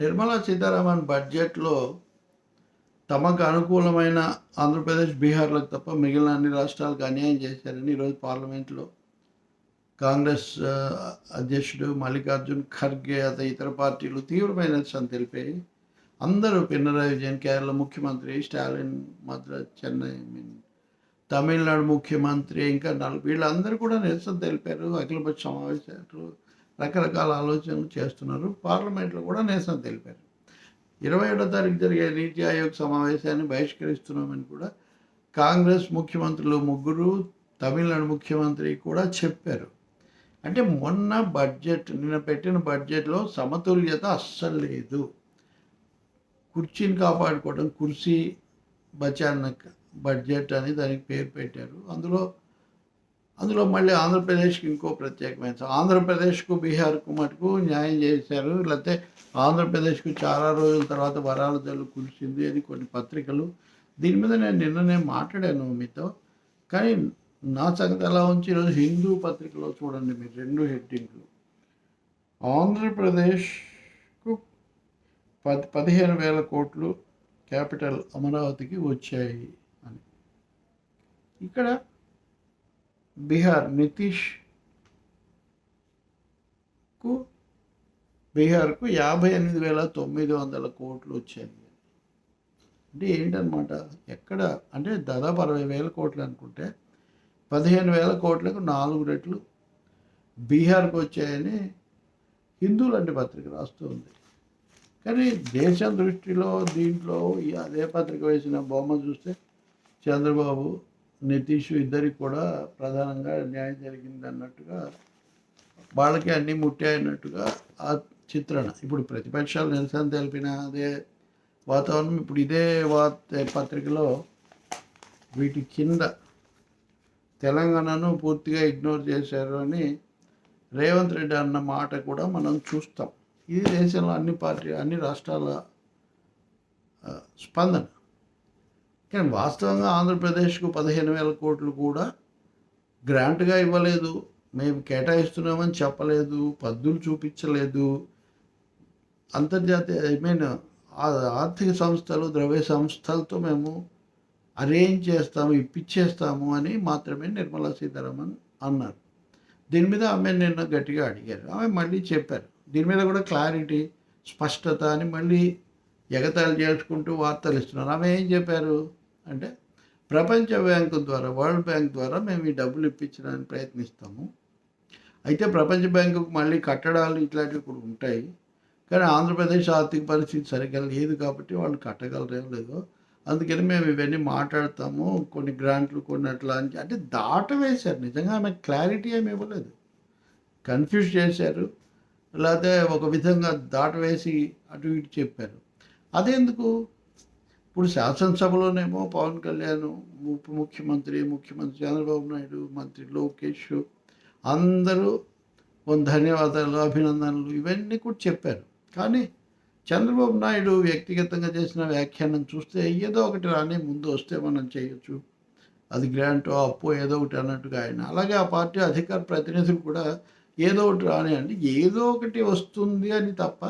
నిర్మలా సీతారామన్ బడ్జెట్లో తమకు అనుకూలమైన ఆంధ్రప్రదేశ్ బీహార్లకు తప్ప మిగిలిన అన్ని రాష్ట్రాలకు అన్యాయం చేశారని ఈరోజు పార్లమెంట్లో కాంగ్రెస్ అధ్యక్షుడు మల్లికార్జున్ ఖర్గే అత ఇతర పార్టీలు తీవ్రమైన నిరసన తెలిపాయి. అందరూ పినరాయి విజయన్ కేరళ ముఖ్యమంత్రి స్టాలిన్ మద్రాస్ చెన్నై మీన్ తమిళనాడు ముఖ్యమంత్రి ఇంకా నలుగు వీళ్ళందరూ కూడా నిరసన తెలిపారు అఖిలపక్ష సమావేశాలు రకరకాల ఆలోచనలు చేస్తున్నారు. పార్లమెంట్లో కూడా నిరసన తెలిపారు. ఇరవై ఏడో తారీఖు జరిగే నీతి ఆయోగ్ సమావేశాన్ని బహిష్కరిస్తున్నామని కూడా కాంగ్రెస్ ముఖ్యమంత్రులు ముగ్గురు తమిళనాడు ముఖ్యమంత్రి కూడా చెప్పారు. అంటే మొన్న బడ్జెట్ నిన్న పెట్టిన బడ్జెట్లో సమతుల్యత అస్సలు లేదు. కుర్చీని కాపాడుకోవడం కుర్చీ బచానక్ బడ్జెట్ అని దానికి పేరు పెట్టారు. అందులో అందులో మళ్ళీ ఆంధ్రప్రదేశ్కి ఇంకో ప్రత్యేకమైన ఆంధ్రప్రదేశ్కు బీహార్కు మటుకు న్యాయం చేశారు. లేకపోతే ఆంధ్రప్రదేశ్కు చాలా రోజుల తర్వాత వరాల జల్లు కురిసింది అని కొన్ని పత్రికలు. దీని మీద నేను నిన్ననే మాట్లాడాను మీతో. కానీ నా సంగతి ఎలా ఉంచి ఈరోజు హిందూ పత్రికలో చూడండి మీరు రెండు హెడ్డింగ్లు. ఆంధ్రప్రదేశ్కు పది పదిహేను వేల కోట్లు క్యాపిటల్ అమరావతికి వచ్చాయి అని. ఇక్కడ బీహార్ నితీష్కు బీహార్కు యాభై ఎనిమిది వేల తొమ్మిది వందల కోట్లు వచ్చాయి. అంటే ఏంటనమాట ఎక్కడ? అంటే దాదాపు అరవై వేల కోట్లు అనుకుంటే పదిహేను వేల కోట్లకు నాలుగు రెట్లు బీహార్కు వచ్చాయని హిందూ లాంటి పత్రిక రాస్తూ ఉంది. కానీ దేశం దృష్టిలో దీంట్లో ఈ అదే పత్రిక వేసిన బొమ్మ చూస్తే చంద్రబాబు నితీష్ ఇద్దరికి కూడా ప్రధానంగా న్యాయం జరిగింది అన్నట్టుగా వాళ్ళకి అన్నీ ముట్టాయన్నట్టుగా ఆ చిత్రణ. ఇప్పుడు ప్రతిపక్షాలు నిరసన తెలిపిన అదే వాతావరణం. ఇప్పుడు ఇదే వార్త పత్రికలో వీటి కింద తెలంగాణను పూర్తిగా ఇగ్నోర్ చేశారు అని రేవంత్ రెడ్డి అన్న మాట కూడా మనం చూస్తాం. ఇది దేశంలో అన్ని పార్టీ అన్ని రాష్ట్రాల స్పందన. కానీ వాస్తవంగా ఆంధ్రప్రదేశ్కు పదిహేను వేల కోట్లు కూడా గ్రాంట్గా ఇవ్వలేదు. మేము కేటాయిస్తున్నామని చెప్పలేదు. పద్దులు చూపించలేదు. అంతర్జాతీయ ఐ మీన్ ఆర్థిక సంస్థలు ద్రవ్య సంస్థలతో మేము అరేంజ్ చేస్తాము ఇప్పించేస్తాము అని మాత్రమే నిర్మలా సీతారామన్ అన్నారు. దీని మీద ఆమె నిన్న గట్టిగా అడిగారు. ఆమె మళ్ళీ చెప్పారు. దీని మీద కూడా క్లారిటీ స్పష్టత అని మళ్ళీ ఎగతాళి చేసుకుంటూ వార్తలు ఇస్తున్నారు. ఆమె ఏం చెప్పారు? అంటే ప్రపంచ బ్యాంకు ద్వారా వరల్డ్ బ్యాంక్ ద్వారా మేము ఈ డబ్బులు ఇప్పించడానికి ప్రయత్నిస్తాము. అయితే ప్రపంచ బ్యాంకుకు మళ్ళీ కట్టడాలు ఇట్లాంటివి కూడా ఉంటాయి. కానీ ఆంధ్రప్రదేశ్ ఆర్థిక పరిస్థితి సరిగ్గా లేదు కాబట్టి వాళ్ళు కట్టగలరేం లేదో. అందుకని మేము ఇవన్నీ మాట్లాడతాము. కొన్ని గ్రాంట్లు కొన్ని అట్లా అని అంటే దాట వేశారు నిజంగా ఆమె క్లారిటీ ఏమి ఇవ్వలేదు. కన్ఫ్యూజ్ చేశారు. లేకపోతే ఒక విధంగా దాట వేసి అటు ఇటు చెప్పారు. అదెందుకు? ఇప్పుడు శాసనసభలోనేమో పవన్ కళ్యాణ్ ఉప ముఖ్యమంత్రి ముఖ్యమంత్రి చంద్రబాబు నాయుడు మంత్రి లోకేష్ అందరూ కొన్ని ధన్యవాదాలు అభినందనలు ఇవన్నీ కూడా చెప్పారు. కానీ చంద్రబాబు నాయుడు వ్యక్తిగతంగా చేసిన వ్యాఖ్యానం చూస్తే ఏదో ఒకటి రాని ముందు వస్తే మనం చేయొచ్చు. అది గ్రాంటో అప్పో ఏదో ఒకటి అన్నట్టుగా ఆయన. అలాగే ఆ పార్టీ అధికార ప్రతినిధులు కూడా ఏదో ఒకటి రాని అంటే ఏదో ఒకటి వస్తుంది అని తప్ప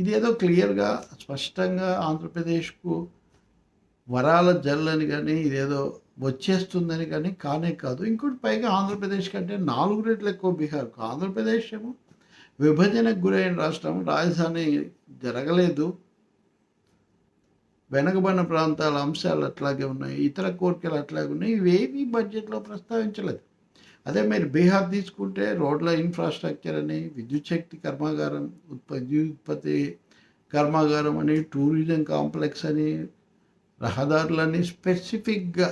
ఇది ఏదో క్లియర్గా స్పష్టంగా ఆంధ్రప్రదేశ్కు వరాల జల్లని కానీ ఇదేదో వచ్చేస్తుందని కానీ కానే కాదు. ఇంకోటి పైగా ఆంధ్రప్రదేశ్ కంటే నాలుగు రెట్లు ఎక్కువ బీహార్కు ఆంధ్రప్రదేశ్ ఏమో విభజనకు గురైన రాష్ట్రం. రాజధాని జరగలేదు. వెనకబడిన ప్రాంతాల అంశాలు అట్లాగే ఉన్నాయి. ఇతర కోరికలు అట్లాగే ఉన్నాయి. ఇవేమీ బడ్జెట్లో ప్రస్తావించలేదు. అదే మీరు బీహార్ తీసుకుంటే రోడ్ల ఇన్ఫ్రాస్ట్రక్చర్ అని విద్యుత్ శక్తి కర్మాగారం ఉత్పత్తి ఉత్పత్తి కర్మాగారం అని టూరిజం కాంప్లెక్స్ అని రహదారులని స్పెసిఫిక్గా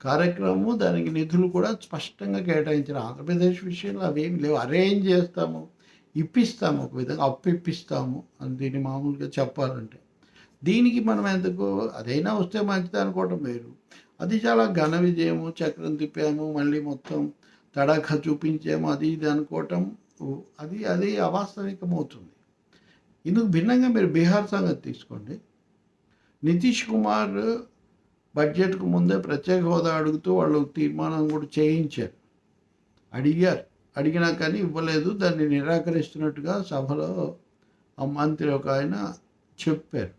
కార్యక్రమము దానికి నిధులు కూడా స్పష్టంగా కేటాయించిన ఆంధ్రప్రదేశ్ విషయంలో అవేమి లేవు. అరేంజ్ చేస్తాము ఇప్పిస్తాము ఒక విధంగా అప్పు ఇప్పిస్తాము అని దీన్ని మామూలుగా చెప్పాలంటే. దీనికి మనం ఎందుకు అదైనా వస్తే మంచిది అనుకోవటం వేరు. అది చాలా ఘన విజయము చక్రం తిప్పాము మళ్ళీ మొత్తం తడాఖా చూపించాము అది ఇది అనుకోవటం అది అది అవాస్తవికమవుతుంది. ఇందుకు భిన్నంగా మీరు బీహార్ సంగతి తీసుకోండి. నితీష్ కుమార్ బడ్జెట్కు ముందే ప్రత్యేక హోదా అడుగుతూ వాళ్ళు తీర్మానం కూడా చేయించారు. అడిగారు. అడిగినా కానీ ఇవ్వలేదు. దాన్ని నిరాకరిస్తున్నట్టుగా సభలో ఆ మంత్రి ఒక ఆయన చెప్పారు.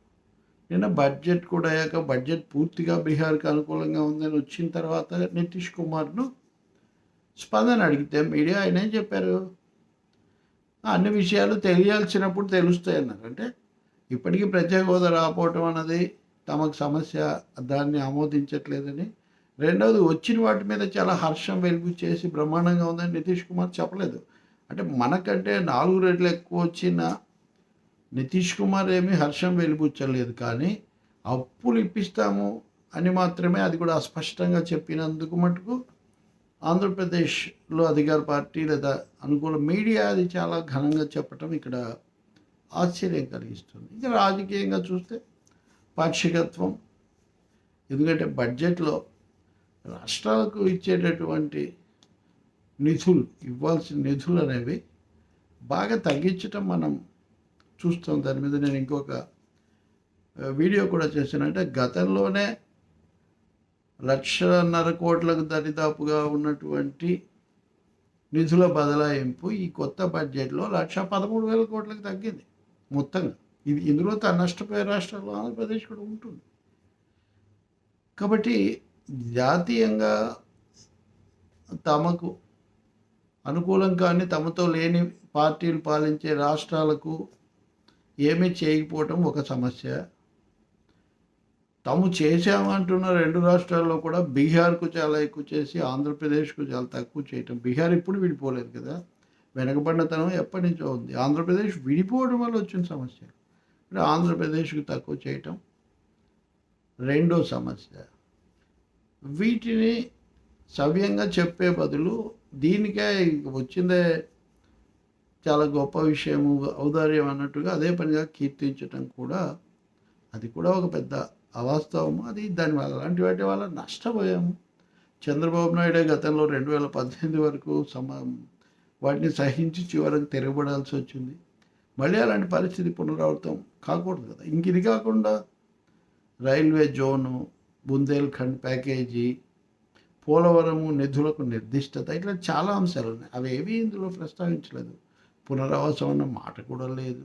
నిన్న బడ్జెట్ కూడా అయ్యాక బడ్జెట్ పూర్తిగా బీహార్కి అనుకూలంగా ఉందని వచ్చిన తర్వాత నితీష్ కుమార్ను స్పందన అడిగితే మీడియా ఆయన ఏం చెప్పారు? అన్ని విషయాలు తెలియాల్సినప్పుడు తెలుస్తాయి అన్నారు. అంటే ఇప్పటికీ ప్రత్యేక హోదా రాకపోవటం అన్నది తమకు సమస్య దాన్ని ఆమోదించట్లేదని. రెండవది వచ్చిన వాటి మీద చాలా హర్షం వెలుగు చేసి బ్రహ్మాండంగా ఉందని నితీష్ కుమార్ చెప్పలేదు. అంటే మనకంటే నాలుగు రెట్లు ఎక్కువ వచ్చిన నితీష్ కుమార్ ఏమీ హర్షం వెలుగుచ్చలేదు. కానీ అప్పులు ఇప్పిస్తాము అని మాత్రమే అది కూడా అస్పష్టంగా చెప్పినందుకు మటుకు ఆంధ్రప్రదేశ్లో అధికార పార్టీ లేదా అనుకూల మీడియా అది చాలా ఘనంగా చెప్పటం ఇక్కడ ఆశ్చర్యం కలిగిస్తుంది. ఇక రాజకీయంగా చూస్తే పాక్షికత్వం ఎందుకంటే బడ్జెట్లో రాష్ట్రాలకు ఇచ్చేటటువంటి నిధులు ఇవ్వాల్సిన నిధులు అనేవి బాగా తగ్గించటం మనం చూస్తాం. దాని మీద నేను ఇంకొక వీడియో కూడా చేశానంటే గతంలోనే లక్షన్నర కోట్లకు దరిదాపుగా ఉన్నటువంటి నిధుల బదలాయింపు ఈ కొత్త బడ్జెట్లో లక్ష పదమూడు వేల కోట్లకు తగ్గింది మొత్తంగా. ఇది ఇందులో తన నష్టపోయే రాష్ట్రాల్లో ఆంధ్రప్రదేశ్ కూడా ఉంటుంది. కాబట్టి జాతీయంగా తమకు అనుకూలం కానీ తమతో లేని పార్టీలు పాలించే రాష్ట్రాలకు ఏమీ చేయకపోవటం ఒక సమస్య. తాము చేశామంటున్న రెండు రాష్ట్రాల్లో కూడా బీహార్కు చాలా ఎక్కువ చేసి ఆంధ్రప్రదేశ్కు చాలా తక్కువ చేయటం. బీహార్ ఇప్పుడు విడిపోలేదు కదా. వెనకబడినతనం ఎప్పటి నుంచో ఉంది. ఆంధ్రప్రదేశ్ విడిపోవడం వల్ల వచ్చిన సమస్య. ఇప్పుడు ఆంధ్రప్రదేశ్కు తక్కువ చేయటం రెండో సమస్య. వీటిని సవ్యంగా చెప్పే బదులు దీనికే వచ్చిందే చాలా గొప్ప విషయము ఔదార్యం అన్నట్టుగా అదే పనిగా కీర్తించటం కూడా అది కూడా ఒక పెద్ద అవాస్తవము? అది దానివల్ల అలాంటి వాటి వల్ల నష్టపోయాము. చంద్రబాబు నాయుడు గతంలో రెండు వేల పద్దెనిమిది వరకు సమ వాటిని సహించి చివరకు తిరగబడాల్సి వచ్చింది. మళ్ళీ అలాంటి పరిస్థితి పునరావృతం కాకూడదు కదా. ఇంక ఇది కాకుండా railway zone Bundelkhand package Polavaram నిధులకు నిర్దిష్టత ఇట్లా చాలా అంశాలు ఉన్నాయి. అవి ఏవి ఇందులో ప్రస్తావించలేదు. పునరావాసం అన్న మాట కూడా లేదు.